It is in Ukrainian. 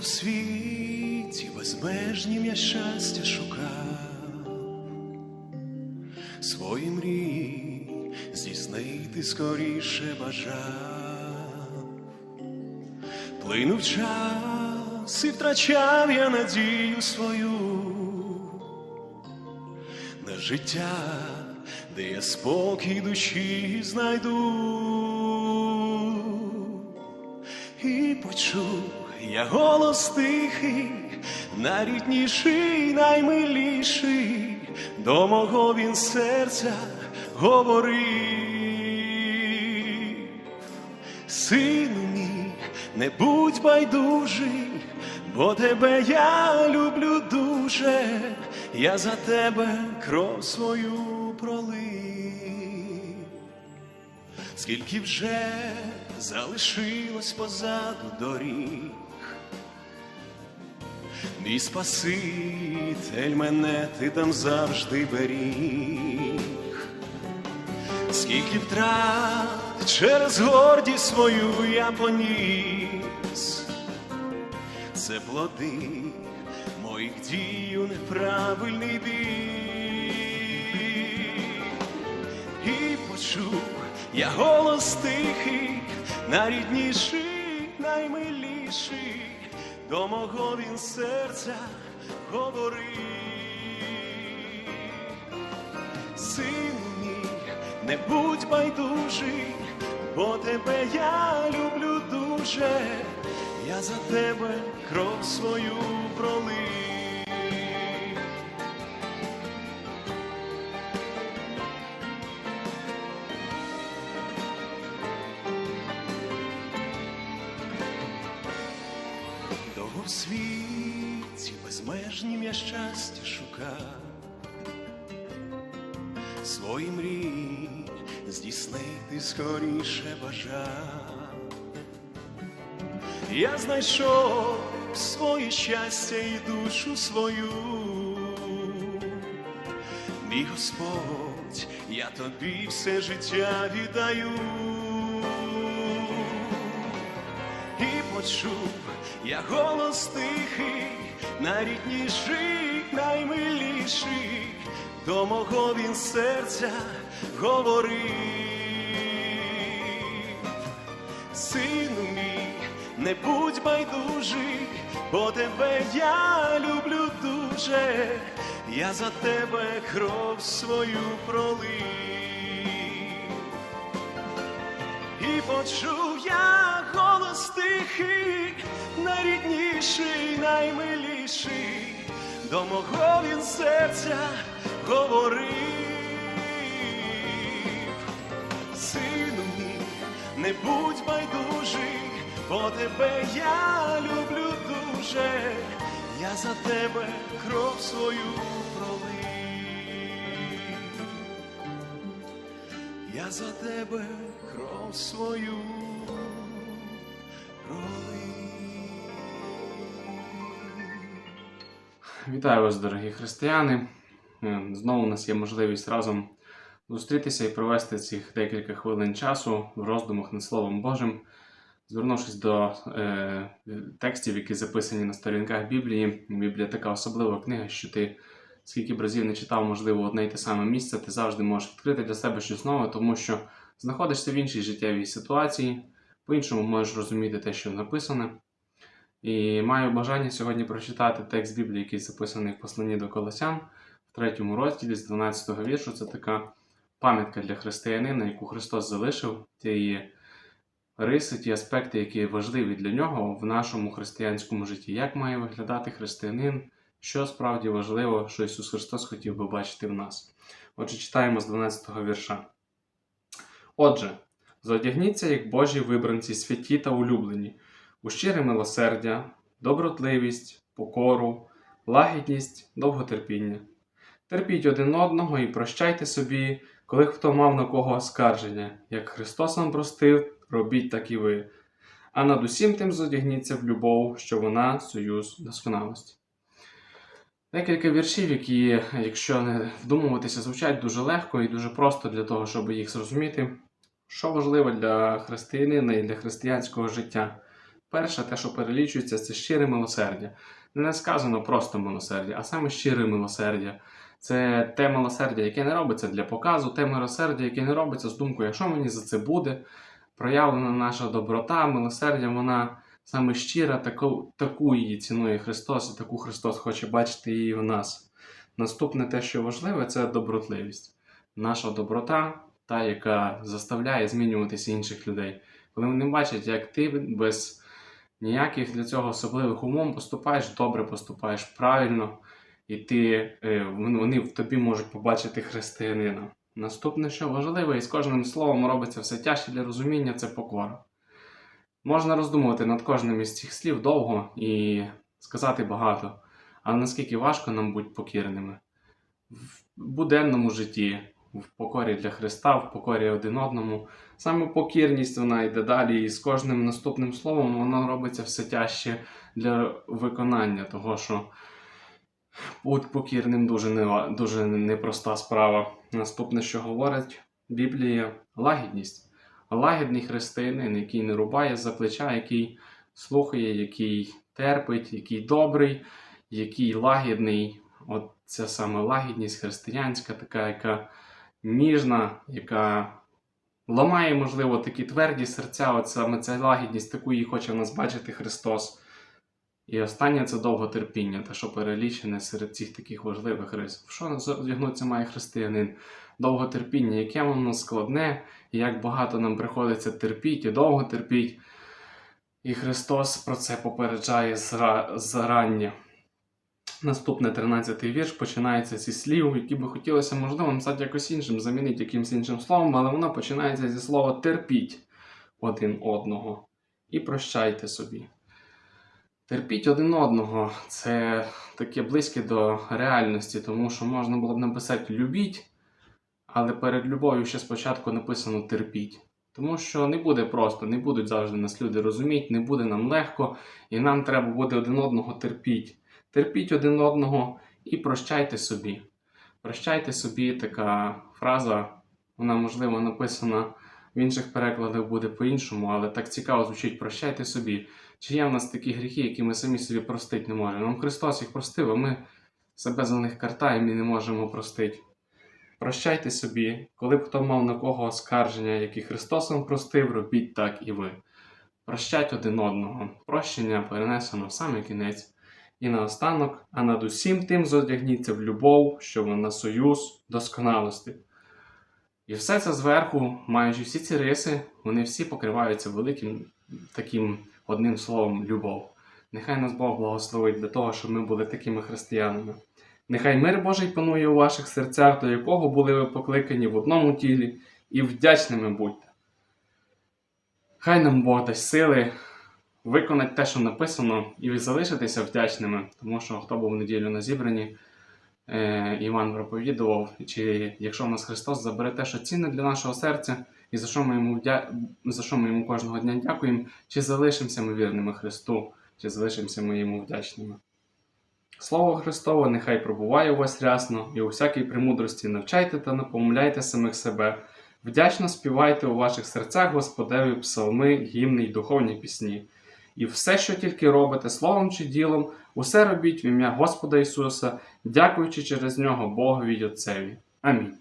в світі безмежнім я щастя шукав, свої мрії здійснити скоріше бажав, плинув час і втрачав я надію свою на життя, де я спокій душі знайду. І почув я голос тихий, найрідніший, наймиліший, до мого він серця говорив. Сину мій, не будь байдужий, бо тебе я люблю дуже, я за тебе кров свою пролив скільки вже залишилось позаду доріг. Мій Спаситель мене ти там завжди беріг, скільки втрат через гордість свою я поніс, це плоди моїх дій у неправильний бік. І почув я голос тихий, найрідніший, наймиліший, до мого він серця говорив. Сину мій, не будь байдужий, бо тебе я люблю дуже, я за тебе кров свою пролив. Безмежнім я щастя шукав, свої мрії здійснити скоріше бажав. Я знайшов своє щастя і душу свою. Мій Господь, я тобі все життя віддаю і почув я голос тихий, найрідніший, наймиліший, до мого він серця говорив. Сину мій, не будь байдужий, бо тебе я люблю дуже, я за тебе кров свою пролив. І почув я голос найрідніший, наймиліший, до мого він серця говорив. Сину мій, не будь байдужий, бо тебе я люблю дуже, я за тебе кров свою пролив. Я за тебе кров свою Вітаю вас, дорогі християни. Е, Знову у нас є можливість разом зустрітися і провести цих декілька хвилин часу в роздумах над Словом Божим, звернувшись до е, текстів, які записані на сторінках Біблії. Біблія така особлива книга, що ти скільки б разів не читав, можливо, одне й те саме місце, ти завжди можеш відкрити для себе щось нове, тому що знаходишся в іншій життєвій ситуації, по-іншому можеш розуміти те, що написане. І маю бажання сьогодні прочитати текст Біблії, який записаний в посланні до Колосян в третьому розділі з 12-го віршу. Це така пам'ятка для християнина, яку Христос залишив, ті риси, ті аспекти, які важливі для нього в нашому християнському житті. Як має виглядати християнин, що справді важливо, що Ісус Христос хотів би бачити в нас. Отже, читаємо з 12-го вірша. Отже, зодягніться, як Божі вибранці, святі та улюблені у щире милосердя, добротливість, покору, лагідність, довготерпіння. Терпіть один одного і прощайте собі, коли хто мав на кого оскарження, як Христос вам простив, робіть так і ви. А над усім тим зодягніться в любов, що вона союз досконалості. Декілька віршів, які, якщо не вдумуватися, звучать дуже легко і дуже просто для того, щоб їх зрозуміти, що важливо для християнина і для християнського життя. Перше, те, що перелічується, це щире милосердя. Не сказано просто милосердя, а саме щире милосердя. Це те милосердя, яке не робиться для показу, те милосердя, яке не робиться з думкою, якщо мені за це буде, проявлена наша доброта, милосердя, вона саме щира, таку, таку її цінує Христос, і таку Христос хоче бачити її в нас. Наступне те, що важливе, це добротливість. Наша доброта, та, яка заставляє змінюватися інших людей. Коли вони бачать, як ти без ніяких для цього особливих умов поступаєш добре, поступаєш правильно, і ти, е, вони в тобі можуть побачити християнина. Наступне, що важливо, і з кожним словом робиться все тяжче для розуміння, це покора. Можна роздумувати над кожним із цих слів довго і сказати багато, але наскільки важко нам бути покірними в буденному житті, в покорі для Христа, в покорі один одному. Саме покірність вона йде далі, і з кожним наступним словом воно робиться все тяжче для виконання, того що бути покірним дуже, не, дуже непроста справа. Наступне, що говорить Біблія, лагідність. Лагідний християнин, який не рубає за плеча, який слухає, який терпить, який добрий, який лагідний. От ця саме лагідність християнська, така, яка ніжна, яка ламає, можливо, такі тверді серця. Саме ця лагідність, таку її хоче в нас бачити Христос. І останнє це довготерпіння, те, що перелічене серед цих таких важливих рис. В що зодягнутися має християнин? Довготерпіння, яке воно складне, і як багато нам приходиться терпіти і довго терпіть. І Христос про це попереджає зарання. Наступний 13-й вірш починається зі слів, які би хотілося, можливо, написати якось іншим, замінити якимось іншим словом, але воно починається зі слова терпіть один одного і прощайте собі. Терпіть один одного це таке близьке до реальності, тому що можна було б написати любіть, але перед любов'ю ще спочатку написано терпіть. Тому що не буде просто, не будуть завжди нас люди розуміти, не буде нам легко, і нам треба буде один одного терпіть. Терпіть один одного і прощайте собі. Прощайте собі така фраза, вона, можливо, написана в інших перекладах буде по-іншому, але так цікаво звучить прощайте собі. Чи є в нас такі гріхи, які ми самі собі простити не можемо? Нам Христос їх простив, а ми себе за них картаємо і не можемо простити. Прощайте собі, коли б хто мав на кого оскарження, які Христос вам простив, робіть так і ви. Прощать один одного. Прощення перенесено в самий кінець. І наостанок, а над усім тим зодягніться в любов, що на союз досконалості. І все це зверху, маючи всі ці риси, вони всі покриваються великим таким одним словом любов. Нехай нас Бог благословить для того, щоб ми були такими християнами. Нехай мир Божий панує у ваших серцях, до якого були ви покликані в одному тілі, і вдячними будьте. Хай нам Бог дасть сили виконати те, що написано, і залишитися вдячними, тому що хто був в неділю на зібранні, е, Іван проповідував, чи якщо в нас Христос забере те, що цінне для нашого серця, і за що ми йому вдя... за що ми йому кожного дня дякуємо, чи залишимося ми вірними Христу, чи залишимося ми йому вдячними. Слово Христове нехай пробуває у вас рясно, і у всякій премудрості навчайте та напомиляйте самих себе. Вдячно співайте у ваших серцях Господеві псалми, гімни й духовні пісні. І все, що тільки робите словом чи ділом, усе робіть в ім'я Господа Ісуса, дякуючи через нього Богові й Отцеві. Амінь.